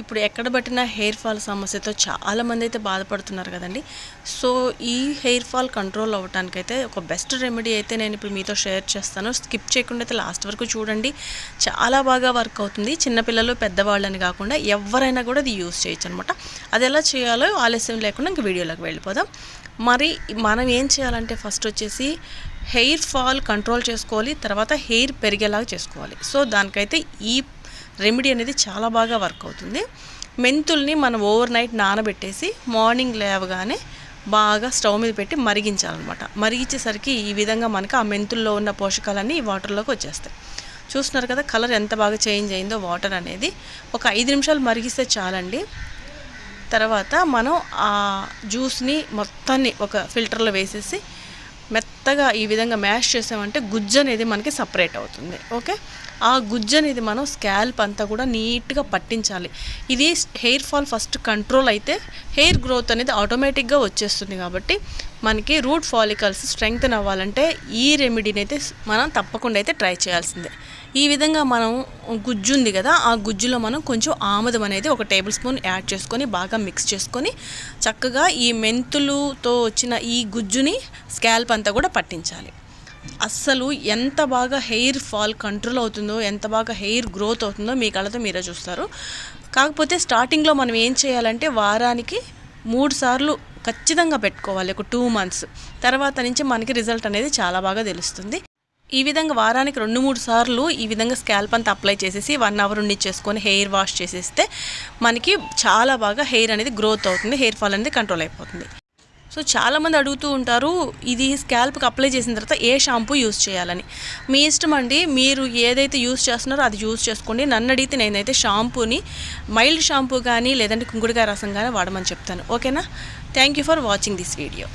ఇప్పుడు ఎక్కడ పట్టిన హెయిర్ ఫాల్ సమస్యతో చాలామంది అయితే బాధపడుతున్నారు కదండి. సో ఈ హెయిర్ ఫాల్ కంట్రోల్ అవ్వటానికైతే ఒక బెస్ట్ రెమెడీ అయితే నేను ఇప్పుడు మీతో షేర్ చేస్తాను. స్కిప్ చేయకుండా అయితే లాస్ట్ వరకు చూడండి. చాలా బాగా వర్క్ అవుతుంది. చిన్నపిల్లలు పెద్దవాళ్ళని కాకుండా ఎవరైనా కూడా అది యూస్ చేయొచ్చు అనమాట అది ఎలా చేయాలో ఆలస్యం లేకుండా ఇంక వీడియోలోకి వెళ్ళిపోదాం. మరి మనం ఏం చేయాలంటే ఫస్ట్ వచ్చేసి హెయిర్ ఫాల్ కంట్రోల్ చేసుకోవాలి. తర్వాత హెయిర్ పెరిగేలాగా చేసుకోవాలి. సో దానికైతే ఈ రెమెడీ అనేది చాలా బాగా వర్క్ అవుతుంది. మెంతుల్ని మనం ఓవర్ నైట్ నానబెట్టేసి మార్నింగ్ లేవగానే బాగా స్టవ్ మీద పెట్టి మరిగించాలన్నమాట. మరిగించేసరికి ఈ విధంగా మనకి ఆ మెంతుల్లో ఉన్న పోషకాలన్నీ ఈ వాటర్లోకి వచ్చేస్తాయి. చూస్తున్నారు కదా కలర్ ఎంత బాగా చేంజ్ అయిందో వాటర్ అనేది. ఒక ఐదు నిమిషాలు మరిగిస్తే చాలండి. తర్వాత మనం ఆ జ్యూస్ని మొత్తాన్ని ఒక ఫిల్టర్లో వేసేసి మెత్తగా ఈ విధంగా మ్యాష్ చేసామంటే గుజ్జు అనేది మనకి సపరేట్ అవుతుంది ఓకే? ఆ గుజ్జు అనేది మనం స్కాల్ప్ అంతా కూడా నీట్గా పట్టించాలి. ఇది హెయిర్ ఫాల్ ఫస్ట్ కంట్రోల్ అయితే హెయిర్ గ్రోత్ అనేది ఆటోమేటిక్గా వచ్చేస్తుంది కాబట్టి మనకి రూట్ ఫాలికల్స్ స్ట్రెంగ్త్ అవ్వాలంటే ఈ రెమెడీని అయితే మనం తప్పకుండా అయితే ట్రై చేయాల్సిందే. ఈ విధంగా మనం గుజ్జు ఉంది కదా ఆ గుజ్జులో మనం కొంచెం ఆముదం అనేది ఒక టేబుల్ స్పూన్ యాడ్ చేసుకొని బాగా మిక్స్ చేసుకొని చక్కగా ఈ మెంతులుతో వచ్చిన ఈ గుజ్జుని స్కాల్ప్ అంతా కూడా పట్టించాలి. అస్సలు ఎంత బాగా హెయిర్ ఫాల్ కంట్రోల్ అవుతుందో ఎంత బాగా హెయిర్ గ్రోత్ అవుతుందో మీ కళ్ళతో మీరే చూస్తారు. కాకపోతే స్టార్టింగ్లో మనం ఏం చేయాలంటే వారానికి మూడు సార్లు ఖచ్చితంగా పెట్టుకోవాలి ఒక టూ మంత్స్ తర్వాత నుంచి మనకి రిజల్ట్ అనేది చాలా బాగా తెలుస్తుంది. ఈ విధంగా వారానికి రెండు మూడు సార్లు ఈ విధంగా స్కాల్ప్ అంతా అప్లై చేసేసి వన్ అవర్ ఉండిచ్చేసుకొని హెయిర్ వాష్ చేసేస్తే మనకి చాలా బాగా హెయిర్ అనేది గ్రోత్ అవుతుంది హెయిర్ ఫాల్ అనేది కంట్రోల్ అయిపోతుంది. సో చాలామంది అడుగుతూ ఉంటారు ఇది స్కాల్ప్కి అప్లై చేసిన తర్వాత ఏ షాంపూ యూస్ చేయాలని. మీ ఇష్టం అండి మీరు ఏదైతే యూస్ చేస్తున్నారో అది యూస్ చేసుకోండి. నన్ను అడిగితే నేనైతే షాంపూని మైల్డ్ షాంపూ కానీ లేదంటే కుంకుడుకాయ రసం కానీ వాడమని చెప్తాను. ఓకేనా? Thank you for watching this video.